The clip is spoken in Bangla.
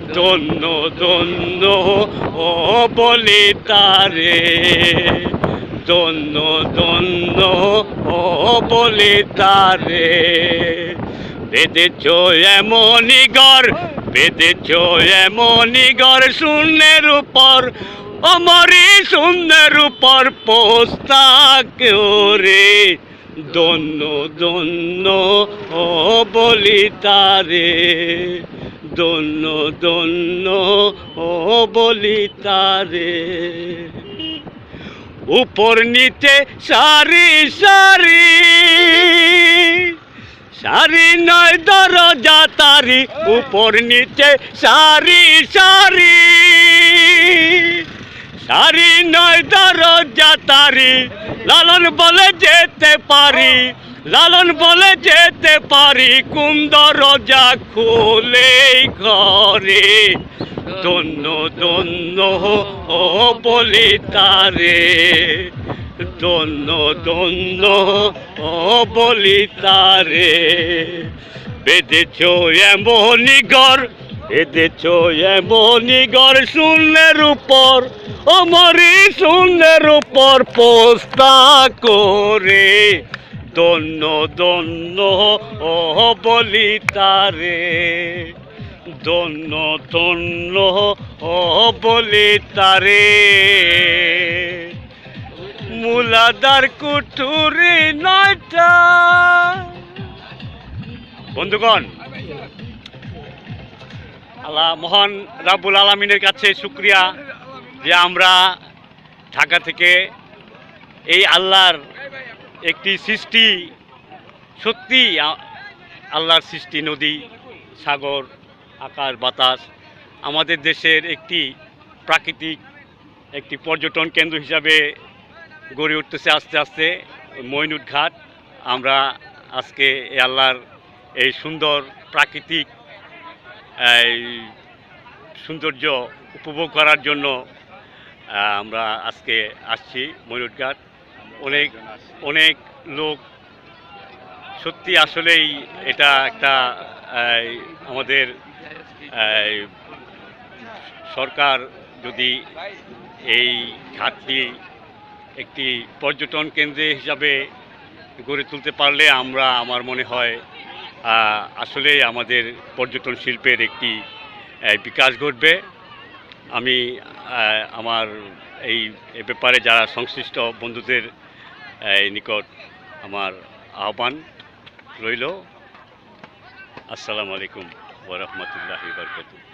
ধন্য ধন্য ও বলি তারে। ধন্য ধন্য ও বলি তারে। বেঁধেছ এমনই ঘর বেঁধেছ এমনই ঘর শূন্যের উপর আমারই শূন্যের উপর পোস্তা রে ধন্য ধন্য ও বলি তারে। ধন্য ধন্য ও বলি তারে। উপর নিচে সারি সারি। সারি নয় দরজা তারি, উপর নিচে সারি সারি। সারি নয় দরজা তারি। লালন বলে যেতে পারি, লালন বলে যেতে পারি কোন দরজা খুলে ঘরে। ধন্য ধন্য ও বলি তারে। ধন্য ধন্য ও বলি তারে। বেঁধেছ এমনই ঘর বেঁধেছ এমনই ঘর শূন্যের উপর আমারই শূন্যের উপর পোস্তা করে। ধন্য ধন্য ও বলি তারে। ধন্য ধন্য ও বলি তারে। মুলাদার কুটুরি নয়টা। বন্ধুগণ আল্লাহ মহান রাব্বুল আলমিনের কাছে শুক্রিয়া যে আমরা ঢাকা থেকে এই আল্লাহর একটি সৃষ্টি, সত্যি আল্লাহর সৃষ্টি, নদী, সাগর, আকাশ, বাতাস আমাদের দেশের একটি প্রাকৃতিক একটি পর্যটন কেন্দ্র হিসাবে গড়ে উঠতেছে আস্তে আস্তে মইনুট ঘাট আমরা আজকে এই আল্লাহর এই সুন্দর প্রাকৃতিক সৌন্দর্য উপভোগ করার জন্য আমরা আজকে আসছি ময়ূরঘাট। অনেক অনেক লোক। সত্যি আসলেই এটা একটা আমাদের সরকার যদি এই ঘাটটি একটি পর্যটন কেন্দ্রে হিসাবে গড়ে তুলতে পারলে আমরা, আমার মনে হয় আহ, আসলেই আমাদের পর্যটন শিল্পের একটি বিকাশ ঘটবে। আমি আমার এই ব্যাপারে যারা সংশ্লিষ্ট বন্ধুদের নিকট আমার আহ্বান রইল। আসসালামু আলাইকুম ওরহমতুল্লাহ বরকতুহ।